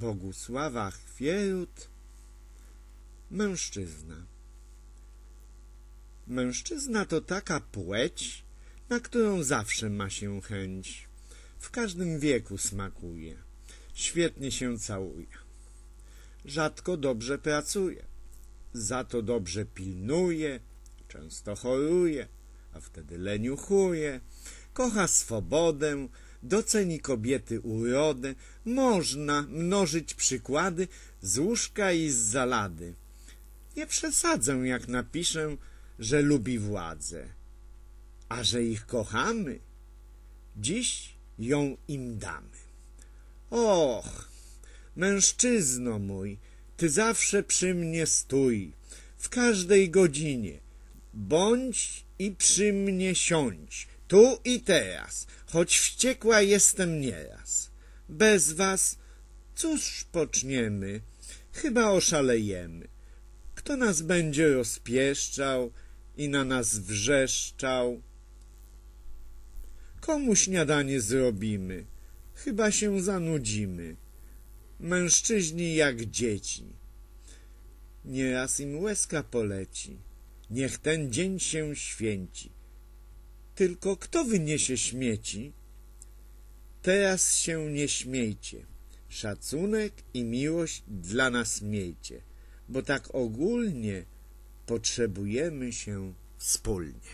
Bogusława Chwierut Mężczyzna Mężczyzna to taka płeć, na którą zawsze ma się chęć. W każdym wieku smakuje, świetnie się całuje. Rzadko dobrze pracuje, za to dobrze pilnuje, często choruje, a wtedy leniuchuje. Kocha swobodę, doceni kobiety urodę, można mnożyć przykłady z łóżka i z zalady. Nie przesadzę, jak napiszę, że lubi władzę, a że ich kochamy, dziś ją im damy. Och, mężczyzno mój, ty zawsze przy mnie stój, w każdej godzinie, bądź i przy mnie siądź, tu i teraz, choć wściekła jestem nieraz. Bez was cóż poczniemy, chyba oszalejemy. Kto nas będzie rozpieszczał i na nas wrzeszczał? Komu śniadanie zrobimy? Chyba się zanudzimy. Mężczyźni jak dzieci. Nieraz im łezka poleci. Niech ten dzień się święci. Tylko kto wyniesie śmieci? Teraz się nie śmiejcie. Szacunek i miłość dla nas miejcie, bo tak ogólnie potrzebujemy się wspólnie.